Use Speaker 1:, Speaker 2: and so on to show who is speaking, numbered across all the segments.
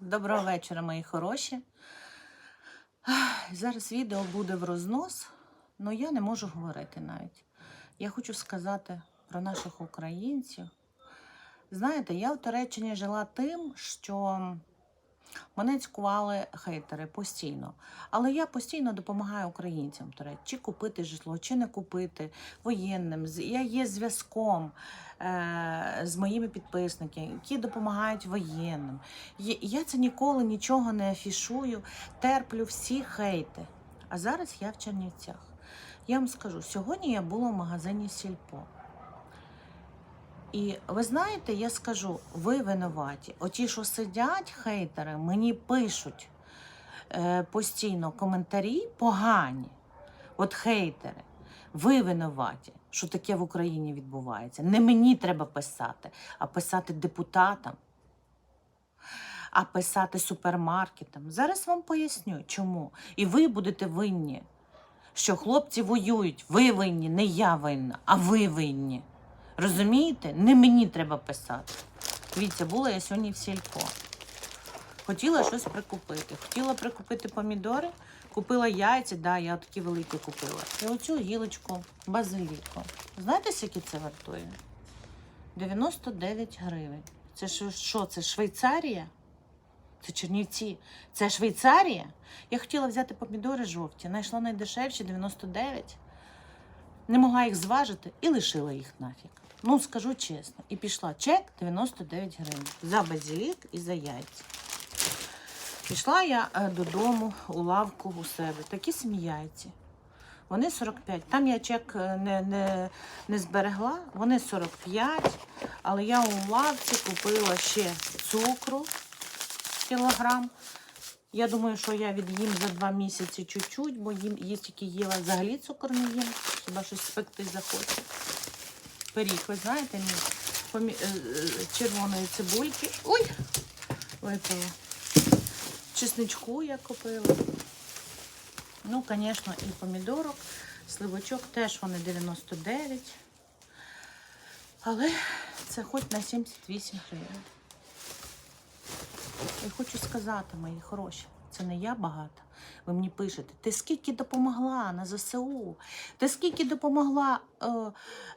Speaker 1: Доброго вечора, мої хороші. Зараз відео буде в рознос, але я не можу говорити навіть. Я хочу сказати про наших українців. Знаєте, я в Туреччині жила тим, що мене цькували хейтери постійно. Але я постійно допомагаю українцям. Чи купити житло, чи не купити воєнним. Я є зв'язком е- з моїми підписниками, які допомагають воєнним. Я це ніколи нічого не афішую, терплю всі хейти. А зараз я в Чернівцях. Я вам скажу, сьогодні я була в магазині Сільпо. І ви знаєте, я скажу, ви винуваті. Оті, що сидять хейтери, мені пишуть е, постійно коментарі погані. От хейтери, ви винуваті, що таке в Україні відбувається. Не мені треба писати, а писати депутатам, а писати супермаркетам. Зараз вам поясню, чому. І ви будете винні, що хлопці воюють. Ви винні, не я винна, а ви винні. Розумієте? Не мені треба писати. Дивіться, була я сьогодні в сільпо. Хотіла щось прикупити. Хотіла прикупити помідори, купила яйця, да, я такі великі купила. І оцю гілочку базиліку. Знаєте, скільки це вартує? 99 гривень. Це що, це Швейцарія? Це Чернівці. Це Швейцарія? Я хотіла взяти помідори жовті, знайшла найдешевші 99. Не могла їх зважити і лишила їх нафіг. Ну, скажу чесно. І пішла чек 99 гривень. За базилік і за яйця. Пішла я е, додому у лавку у себе. Такі самі яйці. Вони 45. Там я чек е, не, не, не зберегла, вони 45. Але я у лавці купила ще цукру кілограм. Я думаю, що я від'їм за два місяці чуть-чуть, бо їм є тільки їла взагалі цукор не їм. Хіба щось спекти захоче. Пиріг, ви знаєте, мій помі... е, е, червоної цибульки. Ой! Випила. Чесничку я купила. Ну, звісно, і помідорок, сливочок теж вони 99. Але це хоч на 78 гривень. Я хочу сказати, мої хороші, це не я багата. Ви мені пишете, ти скільки допомогла на ЗСУ? Ти скільки допомогла е,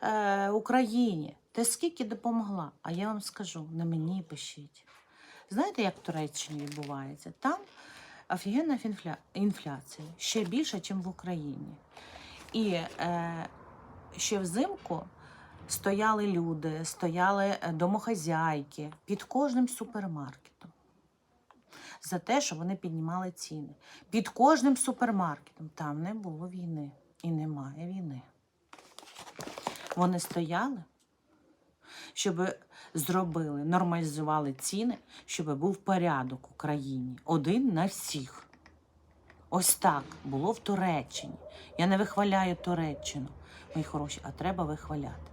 Speaker 1: е, Україні? Ти скільки допомогла? А я вам скажу, не мені пишіть. Знаєте, як в Туреччині відбувається? Там офігенна інфля... інфляція ще більша, ніж в Україні. І е, ще взимку стояли люди, стояли е, домохазяйки під кожним супермаркетом за те, що вони піднімали ціни. Під кожним супермаркетом там не було війни і немає війни. Вони стояли, щоб зробили, нормалізували ціни, щоб був порядок в країні. Один на всіх. Ось так було в Туреччині. Я не вихваляю Туреччину, мої хороші, а треба вихваляти.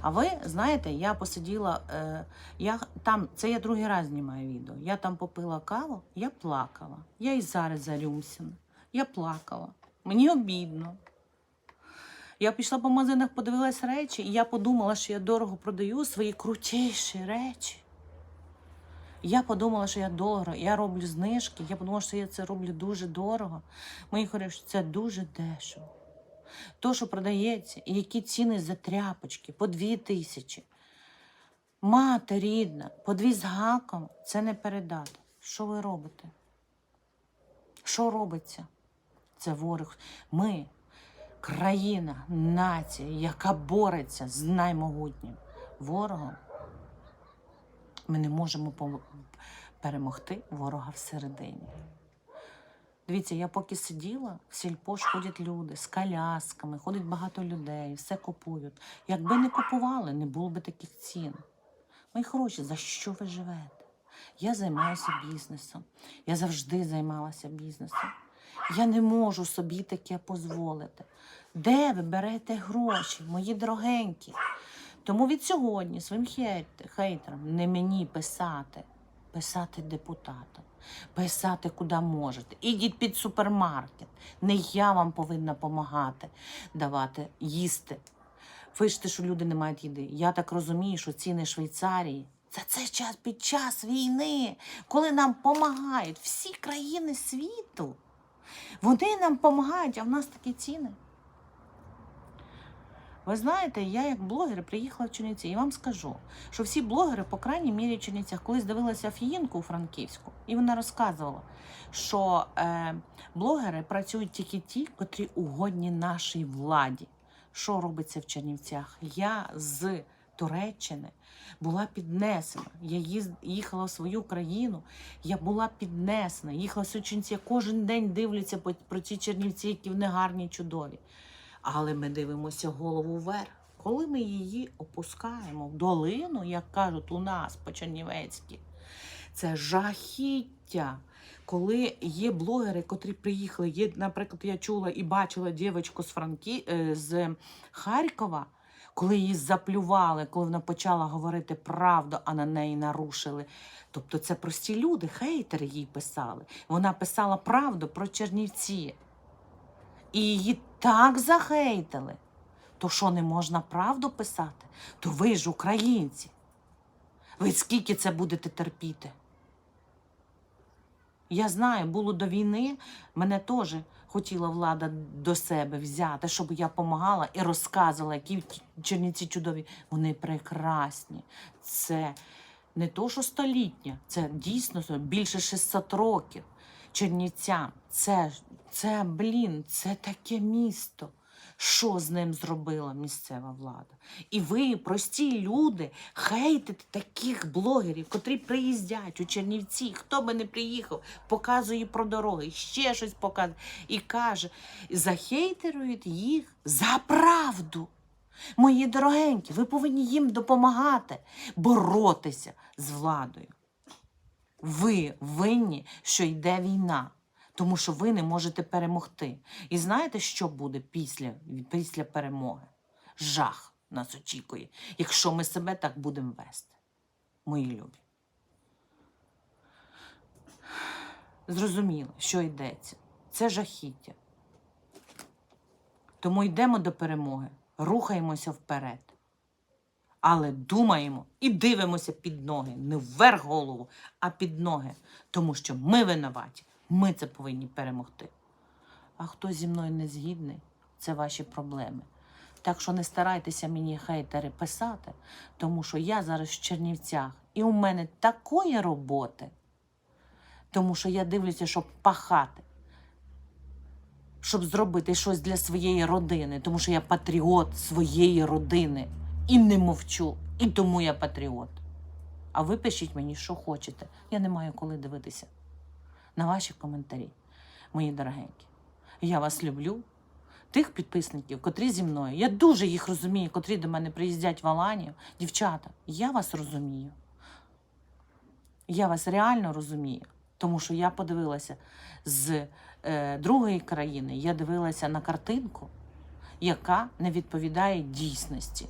Speaker 1: А ви знаєте, я посиділа, е, я там, це я другий раз знімаю відео. Я там попила каву, я плакала. Я і зараз зарюмсіна. Я плакала. Мені обідно. Я пішла по магазинах, подивилась речі, і я подумала, що я дорого продаю свої крутіші речі. Я подумала, що я дорого, я роблю знижки, я подумала, що я це роблю дуже дорого. Мої хороші, це дуже дешево. То, що продається, і які ціни за тряпочки по дві тисячі. Мати рідна, по дві з гаком, це не передати. Що ви робите? Що робиться? Це ворог. Ми, країна, нація, яка бореться з наймогутнім ворогом. Ми не можемо перемогти ворога всередині. Дивіться, я поки сиділа, в сільпо ж ходять люди з колясками, ходить багато людей, все купують. Якби не купували, не було б таких цін. Мої хороші, за що ви живете? Я займаюся бізнесом. Я завжди займалася бізнесом. Я не можу собі таке дозволити. Де ви берете гроші, мої дорогенькі? Тому від сьогодні своїм хейт- хейтерам не мені писати, писати депутатам, писати куди можете. Ідіть під супермаркет. Не я вам повинна допомагати, давати їсти. Пишете, що люди не мають їди. Я так розумію, що ціни Швейцарії За цей час під час війни, коли нам допомагають всі країни світу. Вони нам допомагають, а в нас такі ціни. Ви знаєте, я як блогер приїхала в Чернівці і вам скажу, що всі блогери, по крайній мірі в Чернівцях, колись дивилася Фіїнку у Франківську, і вона розказувала, що е, блогери працюють тільки ті, котрі угодні нашій владі. Що робиться в Чернівцях? Я з Туреччини була піднесена. Я їхала в свою країну, я була піднесена. Їхала в Чернівці, я кожен день дивлюся про ці Чернівці, які вони гарні, чудові. Але ми дивимося голову вверх. Коли ми її опускаємо в долину, як кажуть у нас по Чернівецьки, це жахіття. Коли є блогери, котрі приїхали, є, наприклад, я чула і бачила дівчинку з Франкі е, з Харкова, коли її заплювали, коли вона почала говорити правду, а на неї нарушили. Тобто це прості люди, хейтери їй писали. Вона писала правду про Чернівці. І її так захейтили. То що не можна правду писати? То ви ж українці. Ви скільки це будете терпіти? Я знаю, було до війни, мене теж хотіла влада до себе взяти, щоб я допомагала і розказувала, які черніці чудові. Вони прекрасні. Це не то, що століття, це дійсно більше 600 років. Чернівцям. Це, це, блін, це таке місто. Що з ним зробила місцева влада? І ви, прості люди, хейтите таких блогерів, котрі приїздять у Чернівці, хто би не приїхав, показує про дороги, ще щось показує. І каже, захейтерують їх за правду. Мої дорогенькі, ви повинні їм допомагати боротися з владою. Ви винні, що йде війна, тому що ви не можете перемогти. І знаєте, що буде після, після перемоги? Жах нас очікує, якщо ми себе так будемо вести, мої любі. Зрозуміло, що йдеться. Це жахіття. Тому йдемо до перемоги, рухаємося вперед. Але думаємо і дивимося під ноги, не вверх голову, а під ноги. Тому що ми винуваті, ми це повинні перемогти. А хто зі мною не згідний, це ваші проблеми. Так що не старайтеся мені хейтери писати, тому що я зараз в Чернівцях, і у мене такої роботи, тому що я дивлюся, щоб пахати, щоб зробити щось для своєї родини, тому що я патріот своєї родини і не мовчу, і тому я патріот. А ви пишіть мені, що хочете. Я не маю коли дивитися на ваші коментарі, мої дорогенькі. Я вас люблю. Тих підписників, котрі зі мною. Я дуже їх розумію, котрі до мене приїздять в Аланію. Дівчата, я вас розумію. Я вас реально розумію, тому що я подивилася з е, другої країни, я дивилася на картинку, яка не відповідає дійсності.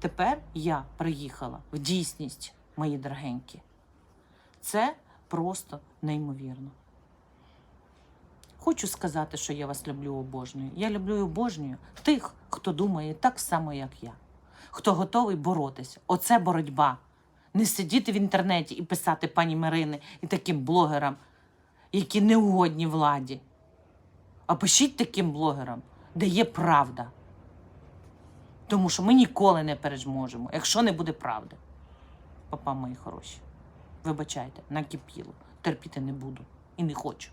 Speaker 1: Тепер я приїхала в дійсність, мої дорогенькі. Це просто неймовірно. Хочу сказати, що я вас люблю обожнюю. Я люблю і обожнюю тих, хто думає так само, як я, хто готовий боротися. Оце боротьба. Не сидіти в інтернеті і писати пані Марини і таким блогерам, які не угодні владі. А пишіть таким блогерам, де є правда. Тому що ми ніколи не переможемо, якщо не буде правди. Папа мої хороші. Вибачайте, накипіло. Терпіти не буду і не хочу.